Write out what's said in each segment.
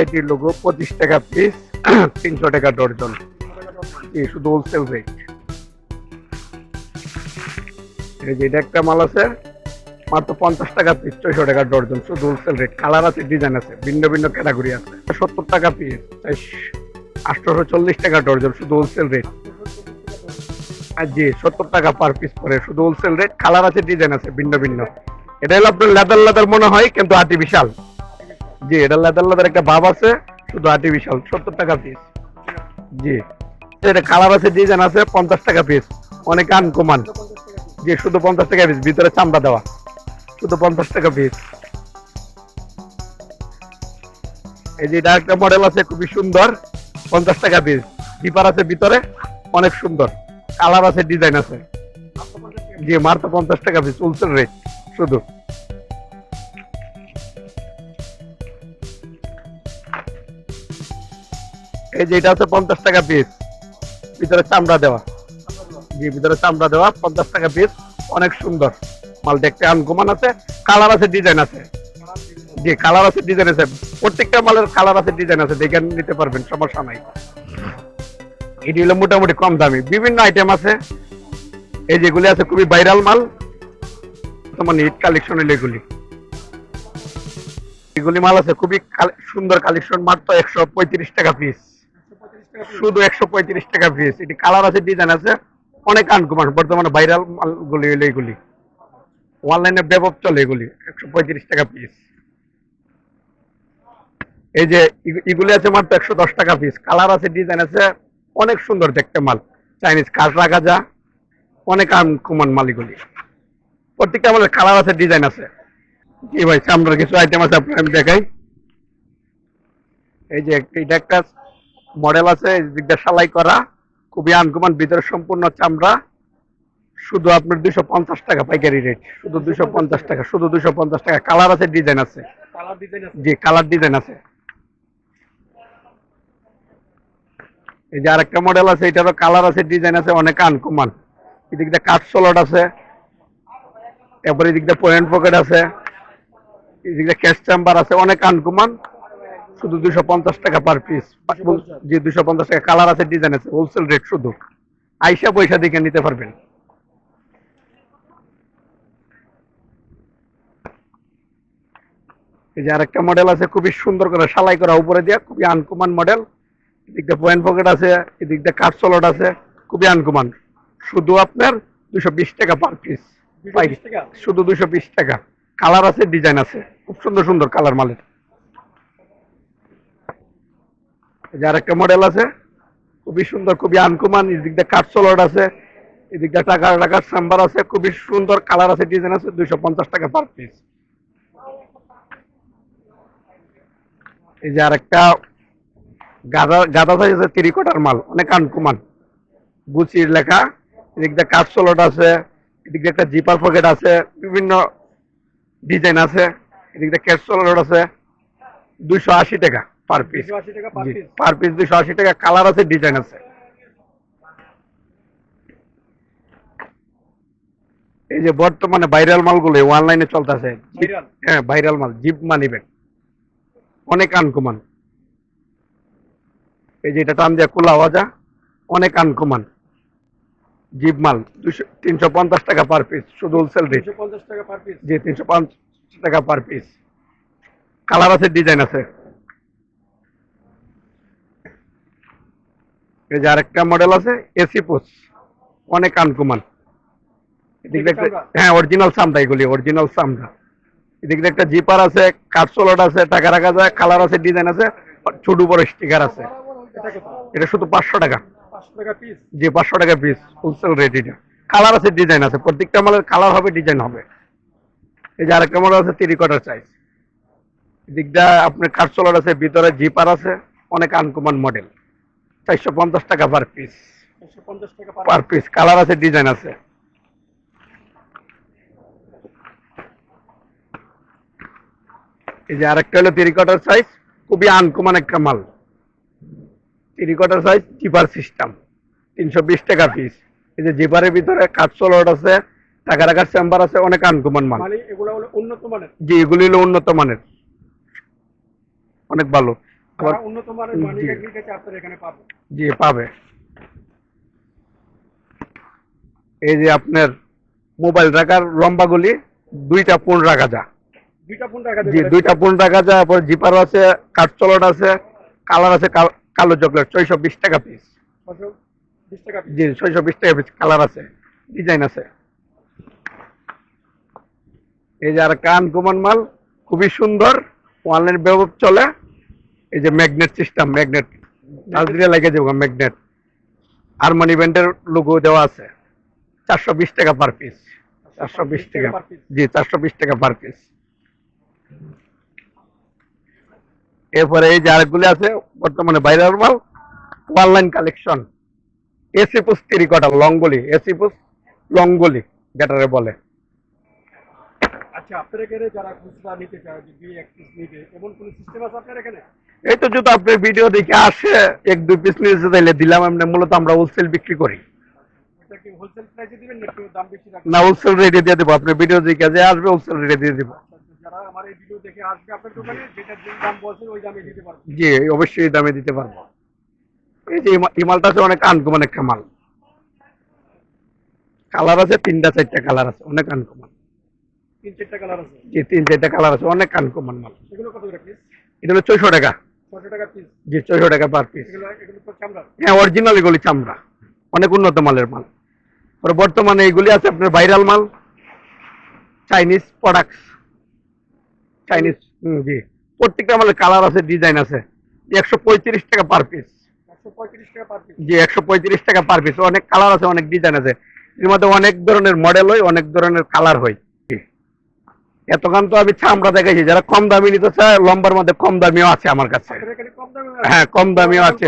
সিআইটির logo পঁচিশ টাকা piece তিনশো টাকা ডর্জন। এই শুধু হোলসেল রেট এই যে এটা একটা মাল আছে, মাত্র পঞ্চাশ টাকা পিস ছয়শো টাকা ডর্জন, শুধু হোলসেল রেট কালার আছে ডিজাইন আছে, ভিন্ন ভিন্ন ক্যাটাগরি আছে। সত্তর টাকা পিস আটশোশো চল্লিশ টাকা ডর্জন, শুধু হোলসেল রেট জি সত্তর টাকা পার পিস পরে, শুধু হোলসেল রেট কালার আছে ডিজাইন আছে, ভিন্ন ভিন্ন। এটা হলো আপনার লেদার লেদার মনে হয়, কিন্তু আর্টিফিশিয়াল জি, এটা লেদার একটা ভাব আছে, শুধু আর্টিফিশিয়াল সত্তর টাকা পিস জি, এটা কালার আছে ডিজাইন আছে, পঞ্চাশ টাকা পিস অনেক আনকমান জি, শুধু পঞ্চাশ টাকা পিস ভিতরে চামড়া দেওয়া। শুধু পঞ্চাশ টাকা পিস এই যে এটা একটা মডেল আছে, খুবই সুন্দর। পঞ্চাশ টাকা পিস ডিপার আছে ভিতরে, অনেক সুন্দর। কালার আছে ডিজাইন আছে। জি, মাত্র পঞ্চাশ টাকা পিস হোলসেল রেট শুধু। এই যে এটা হচ্ছে পঞ্চাশ টাকা পিস ভিতরে চামড়া দেওয়া। জি, ভিতরে চামড়া দেওয়া, পঞ্চাশ টাকা পিস অনেক সুন্দর। মাল দেখতে আছে কালার আছে ডিজাইন আছে। জি কালার আছে ডিজাইন আছে। প্রত্যেকটা মালের কালার আছে ডিজাইন আছে। দেখে নিতে পারবেন, সমস্যা নাই। এটি হলো মোটামুটি কম দামি। বিভিন্ন আইটেম আছে। এই যেগুলি আছে, খুবই ভাইরাল মাল। তোমার হিট কালেকশন হলো এগুলি। এগুলি মাল আছে, খুবই সুন্দর কালেকশন মাত্র একশো পঁয়ত্রিশ টাকা পিস শুধু একশো পঁয়ত্রিশ টাকা পিস এটি কালার আছে ডিজাইন আছে, অনেক আনকমান। বর্তমানে ভাইরাল মালগুলি হলো এগুলি। অনলাইনে ব্যাপক চলে এগুলি, একশো পঁয়ত্রিশ টাকা পিস এই যে এগুলি আছে মাত্র একশো দশ টাকা পিস কালার আছে ডিজাইন আছে, অনেক সুন্দর দেখতে মাল। চাইনিজ কাঠ রাখা যা, অনেক আনকমন মাল এগুলি। প্রত্যেকটা মালের কালার আছে ডিজাইন আছে। জি ভাই, চামড়ার কিছু আইটেম আছে আপনার আমি দেখাই। এই যে এটা একটা মডেল আছে এই দিকটা সেলাই করা খুবই আনকমন ভিতরে সম্পূর্ণ চামড়া। শুধু আপনার দুশো পঞ্চাশ টাকা পাইকারি রেট শুধু দুশো পঞ্চাশ টাকা শুধু দুশো পঞ্চাশ টাকা। কালার আছে ডিজাইন আছে। জি কালার ডিজাইন আছে। এই যে আরেকটা মডেল আছে এটারও কালার আছে ডিজাইন আছে অনেক আনকমান। এদিক দিয়ে কাঠ সলট আছে। তারপরে এদিক দিয়ে পয়েন্ট পকেট আছে। এদিক দিয়ে ক্যাশ চেম্বার আছে অনেক আনকমান। শুধু দুশো পঞ্চাশ টাকা পার পিস জি দুশো পঞ্চাশ টাকা কালার আছে ডিজাইন আছে হোলসেল রেট শুধু। আইসা পয়সা দিকে নিতে পারবেন। এই যে আরেকটা মডেল আছে খুবই সুন্দর করে সেলাই করা উপরে দিয়ে খুবই আনকমান মডেল এদিক দিয়ে পয়েন্ট পকেট আছে এদিক দিয়ে কাঠ সলট আছে খুবই আনকমান শুধু আপনার দুশো বিশ টাকা পার পিস শুধু দুশো বিশ টাকা। কালার আছে ডিজাইন আছে। খুব সুন্দর সুন্দর কালার মালের এই যে আরেকটা মডেল আছে, খুবই সুন্দর, খুবই আনকুমান এদিক দিয়ে কাঠ সলট আছে এদিক দিয়ে টাকা টাকার চেম্বার আছে, খুবই সুন্দর কালার আছে ডিজাইন আছে, দুইশো পঞ্চাশ টাকা পার পিস এই যে আরেকটা গাদা গাদা সাইজ আছে তিরিকোটার মাল, অনেক আনকুমান। গুচির লেখা এদিক দিয়ে কাঠ সলট আছে এদিক দিয়ে একটা জিপার পকেট আছে, বিভিন্ন ডিজাইন আছে এদিক দিয়ে ক্যাশ সলট আছে, দুইশো আশি টাকা। পার পিস 280 টাকা per piece। পার পিস দুইশো আশি টাকা কালার আছে ডিজাইন আছে। এই যে বর্তমানে ভাইরাল মালগুলো অনলাইনে চলতেছে। হ্যাঁ ভাইরাল মাল জিপ মানি ব্যাগ অনেক আনকমান। এই যে এটা টান দিয়া খোলা ওয়াজা অনেক আনকমান। জিপ মাল দুশো তিনশো পঞ্চাশ টাকা পার পিস শুধু হোলসেল রেট দুশো পঞ্চাশ টাকা পার পিস যে তিনশো পঞ্চাশ টাকা পার পিস কালার আছে ডিজাইন আছে। এই যে আরেকটা মডেল আছে এসি পোস অনেক আনকমান। এদিক চামড়া? হ্যাঁ অরিজিনাল সামটা এগুলি অরিজিনাল সামটা এদিক একটা জিপার আছে কাঠসোলট আছে টাকা রাখা যায় কালার আছে ডিজাইন আছে ছোট বড় স্টিকার আছে। এটা শুধু পাঁচশো টাকা। যে পাঁচশো টাকা পিস হোলসেল রেট এটা কালার আছে ডিজাইন আছে। প্রত্যেকটা মালের কালার হবে ডিজাইন হবে। এই যে আরেকটা মডেল আছে তিরি কোয়ার্টার সাইজ এদিকটা আপনার কাঠসোলার আছে ভিতরে জিপার আছে অনেক আনকমন মডেল চারশো পঞ্চাশ টাকা per piece per piece colour আছে ডিজাইন আছে। এই যে আরেকটা হলো তিরি কোয়ার্টার সাইজ খুবই আনকমন একটা মাল। Three quarter size zipper system তিনশো বিশ টাকা পিস এই যে জিপারের ভিতরে কাঠসোলট আছে টাকা রাখার চেম্বার আছে অনেক আনকমন মাল। মানে এগুলো হলো উন্নত মানের? যে এগুলি হলো উন্নত মানের। অনেক ভালো। আবার যারা উন্নত মানের জি। মানি ব্যাগ নিতে আপনারা এখানে পাবেন জি পাবে। এই যে আপনার মোবাইল রাখার দুইটা রাখা যায় দুইটা ফোন টাকা জি দুইটা ফোন রাখা যায় তারপর জিপার আছে কাঠ চলট আছে কালার আছে কালো চকলেট ছয়শো বিশ টাকা পিস জি ছয়শো বিশ টাকা পিস কালার আছে ডিজাইন আছে। এই যে আর কান কুমান মাল খুবই সুন্দর অনলাইন ব্যবহার চলে। এই যে ম্যাগনেট সিস্টেম ম্যাগনেট দিলে লেগে যাব ম্যাগনেট আর মানি ব্যান্ডের লোগো দেওয়া আছে। চারশো বিশ টাকা পার পিস চারশো বিশ টাকা। জি চারশো বিশ টাকা পার পিস এরপরে এই যে আরেকগুলি আছে বর্তমানে বাইরের মাল অনলাইন কালেকশন এসি পুস তিরিকটা লঙ্গলি এসি পুস লঙ্গলি যেটারে বলে। আচ্ছা আপনার এখানে যারা খুচরা নিতে চায় যে দুই এক পিস নিবে? এমন কোন সিস্টেম আছে আপনার এখানে? এই তো যদি আপনার ভিডিও দেখে আসে এক দুই পিস নিয়ে তাইলে দিলাম এমনি মূলত আমরা হোলসেল বিক্রি করি। না হোলসেল রেটে দিয়ে দেবো আপনার ভিডিও দেখে যে আসবে হোলসেল রেটে দিয়ে দেবো। আচ্ছা, পারবেন। জি অবশ্যই দামে দিতে পারব। এই যে এই মালটা আছে অনেক আনকমন একটা মাল। কালার আছে তিনটা চারটা কালার আছে অনেক আনকমন তিন চারটা কালার আছে। জি তিন চারটা কালার আছে অনেক আনকমন মাল। এগুলো কত করে পিস এটা হলো ছয়শো টাকা। ছশো টাকা পিস জি ছয়শো টাকা পার পিস এগুলো এগুলো তো চামড়া। হ্যাঁ অরিজিনাল এগুলি চামড়া। অনেক উন্নত মালের মাল। আর বর্তমানে এগুলি আছে আপনার ভাইরাল মাল চাইনিজ প্রোডাক্টস চাইনিজ জি। প্রত্যেকটা মালের কালার আছে ডিজাইন আছে। একশো পঁয়ত্রিশ টাকা পার পিস পার জি একশো পঁয়ত্রিশ টাকা পার পিস অনেক কালার আছে অনেক ডিজাইন আছে। এর মধ্যে অনেক ধরনের মডেল হয় অনেক ধরনের কালার হয়। এতক্ষণ তো আমি চামড়া দেখাইছি যারা কম দামি নিতে চায় লম্বার মধ্যে কম দামিও আছে আমার কাছে। হ্যাঁ, কম দামিও আছে।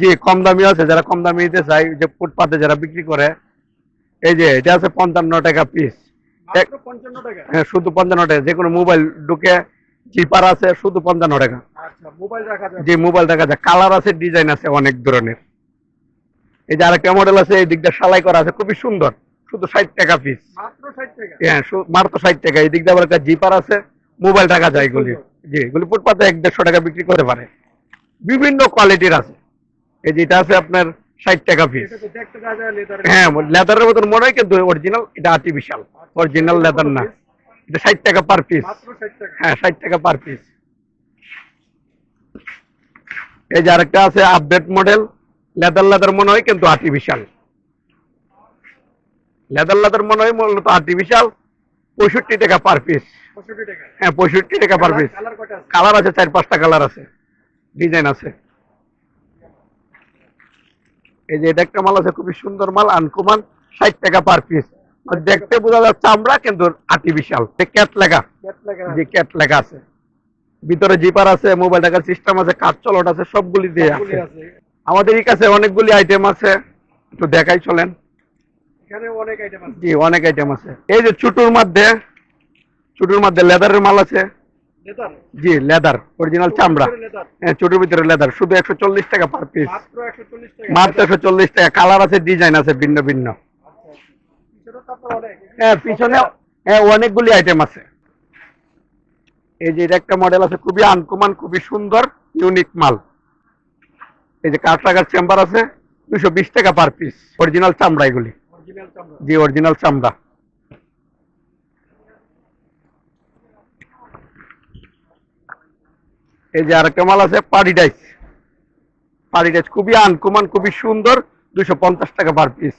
জি কম দামিও আছে যারা কম দামি নিতে চায় যে ফুটপাতে যারা বিক্রি করে এই যে এটা আছে পঞ্চান্ন টাকা পিস হ্যাঁ শুধু পঞ্চান্ন টাকা যে কোনো মোবাইল ঢুকে জিপার আছে শুধু পঞ্চান্ন টাকা। আচ্ছা মোবাইল রাখা যে মোবাইল দেখা যায় কালার আছে ডিজাইন আছে অনেক ধরনের। এই যে আরেকটা মডেল আছে এই দিকটা সালাই করা আছে খুবই সুন্দর। শুধু ষাট টাকা পিস মাত্র ষাট টাকা? হ্যাঁ মাত্র ষাট টাকা। এই দিক দিয়ে আবার একটা জিপার আছে মোবাইল টাকা যায় এগুলি। জি এগুলি ফুটপাতে এক দেড়শো টাকা বিক্রি করতে পারে। বিভিন্ন কোয়ালিটির আছে। এই যেটা আছে আপনার ষাট টাকা পিস হ্যাঁ লেদারের মতন মনে হয় কিন্তু অরিজিনাল এটা আর্টিফিশিয়াল অরিজিনাল লেদার না। এটা ষাট টাকা পার পিস হ্যাঁ ষাট টাকা পার পিস এই যে আরেকটা আছে আপডেট মডেল লেদার লেদার মনে হয় কিন্তু আর্টিফিশিয়াল লেদার লেদার মনে হয় মূলত আর্টিফিশিয়াল পঁয়ষট্টি টাকা পার পিস হ্যাঁ পঁয়ষট্টি টাকা পার পিস কালার আছে? চার পাঁচটা কালার আছে। ডিজাইন আছে। এই যে এটা একটা মাল আছে খুবই সুন্দর মাল আনকুমান ষাট টাকা পার পিস দেখতে বোঝা যাচ্ছে আমরা কিন্তু আর্টিফিশিয়াল ক্যাট লেখা যে ক্যাট লেখা আছে। ভিতরে জিপার আছে মোবাইল টাকার সিস্টেম আছে কাঠ চলট আছে সবগুলি দিয়ে আছে। আমাদের এই কাছে অনেকগুলি আইটেম আছে। একটু দেখাই চলেন। এখানে অনেক আইটেম আছে। জি অনেক আইটেম আছে। এই যে ছুটুর মধ্যে ছুটুর মধ্যে লেদারের মাল আছে? লেদার? জি লেদার অরিজিনাল চামড়া। হ্যাঁ ছোটোর ভিতরে লেদার শুধু একশো চল্লিশ টাকা পার পিস মাত্র একশো চল্লিশ টাকা। কালার আছে ডিজাইন আছে ভিন্ন ভিন্ন। আচ্ছা অনেক। হ্যাঁ পিছনে হ্যাঁ অনেকগুলি আইটেম আছে। এই যে একটা মডেল আছে খুবই আনকমান খুবই সুন্দর ইউনিক মাল। এই যে কাঠ চেম্বার আছে দুশো বিশ টাকা পার পিস অরিজিনাল চামড়া এগুলি। জি অরিজিনাল চামড়া। এই যে আরেকটা মাল আছে পার্টি ডাইস পার্টি ডাইস খুবই আনকমান খুবই সুন্দর দুশো পঞ্চাশ টাকা পার পিস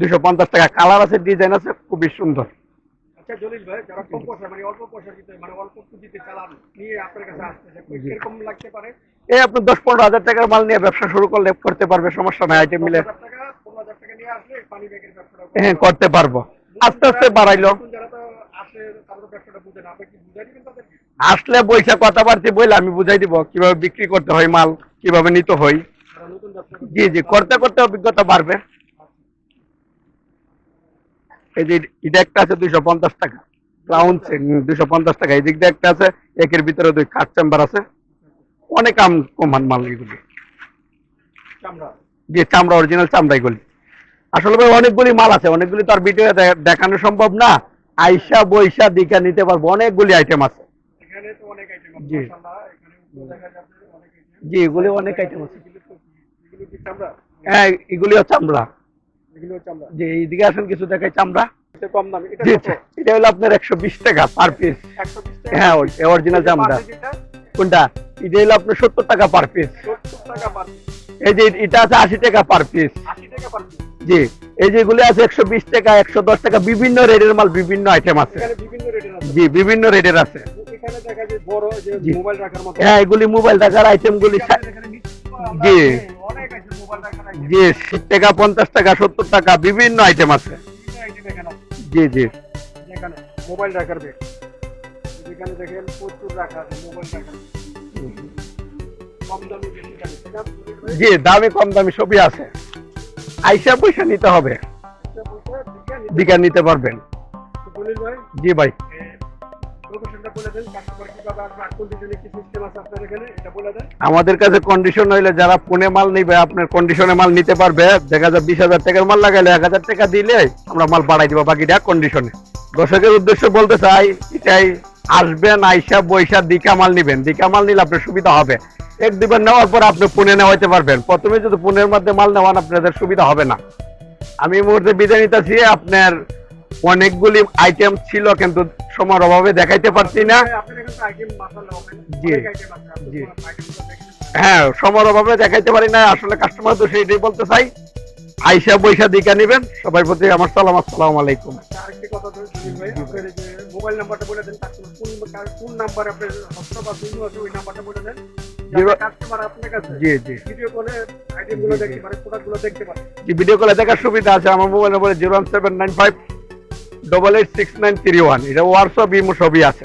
দুশো পঞ্চাশ টাকা? কালার আছে ডিজাইন আছে খুবই সুন্দর। আচ্ছা মানে মানে এই আপনি দশ পনেরো হাজার টাকার মাল নিয়ে ব্যবসা শুরু করলে করতে পারবে সমস্যা নাই আইটেম মিলে। হ্যাঁ করতে পারব। আস্তে আস্তে বাড়াইলো। আসলে বৈশা কথাবার্তা বইলে আমি বুঝাই দিব কীভাবে বিক্রি করতে হয় মাল কীভাবে নিতে হয়। জি জি করতে করতে অভিজ্ঞতা বাড়বে। এই যে এটা একটা আছে দুইশো পঞ্চাশ টাকা। দুইশো পঞ্চাশ টাকা। এই দিক দিয়ে একটা আছে একের ভিতরে দুই কাঠ চেম্বার আছে। অনেক আম কমান মাল এগুলি। চামড়া। যে চামড়া অরিজিনাল চামড়া এগুলি। আসলে ভাই অনেকগুলি মাল আছে অনেকগুলি তো আর ভিডিও দেখানো সম্ভব না। আইসা বৈশা দিকা নিতে পারব অনেকগুলি আইটেম আছে। জি। জি এগুলি অনেক আইটেম আছে। হ্যাঁ এগুলিও চামড়া। এইদিকে আসেন কিছু দেখাই চামড়া। এটা কম দামি এটা জি হলো আপনার একশো বিশ টাকা পার পিস হ্যাঁ অরিজিনাল চামড়া। কোনটা? এটা হলো আপনার সত্তর টাকা পার পিস। এই যে এটা আছে আশি টাকা পার পিস আশি টাকা পার piece। জি। এই যেগুলি আছে একশো বিশ টাকা একশো দশ টাকা বিভিন্ন রেটের মাল বিভিন্ন আইটেম আছে। বিভিন্ন রেটের আছে। জি বিভিন্ন রেটের আছে। রাখার হ্যাঁ এগুলি মোবাইল টাকার আইটেম গুলি জি। রাখার। জি ষাট টাকা পঞ্চাশ টাকা সত্তর টাকা বিভিন্ন আইটেম আছে। জি জি। মোবাইল রাখার ব্যাগ যেখানে দেখেন প্রচুর রাখা আছে মোবাইল রাখার। জি দামি কম দামি সবই আছে। আইসা পয়সা নিতে হবে। দিকা নিতে পারবেন। জি ভাই। লোকেশনটা বলে দেন কাস্টমার কীভাবে আসবে আর কোন ডিজাইনে কি সিস্টেম আছে আপনার এখানে, এটা বলে দেন। আমাদের কাছে কন্ডিশন হইলে যারা পুনে মাল নিবে, আপনার কন্ডিশনে মাল নিতে পারবে। দেখা যায় বিশ হাজার টাকার মাল লাগাইলে এক হাজার টাকা দিলে আমরা মাল বাড়াই দিব বাকিটা কন্ডিশনে দর্শকের উদ্দেশ্য বলতে চাই, এটাই আসবেন, আইসা বৈশা দিকা মাল নিবেন। দিকা মাল নিলে আপনার সুবিধা হবে। এক দুবার নেওয়ার পর আপনি পুনে নেওয়াইতে পারবেন। প্রথমে যদি পুনের মধ্যে মাল নেওয়ান, আপনাদের সুবিধা হবে না। আমি মুহূর্তে বিদায় নিতেছি। আপনার অনেকগুলি আইটেম ছিল কিন্তু সময়ের অভাবে দেখাইতে পারছি না। মাসাল্লাহ জি। জি। হ্যাঁ সময়ের অভাবে দেখাইতে পারি না আসলে কাস্টমার তো সেইটাই বলতে চাই। আইসা বৈশা দিকা নিবেন সবাই প্রতি আমার সালাম আসসালামু আলাইকুম। আচ্ছা, ভিডিও ভিডিও কলে দেখার সুবিধা আছে আমার mobile number zero one seven nine five double eight six nine three one এটা হোয়াটসঅ্যাপ ইমো সবই আছে।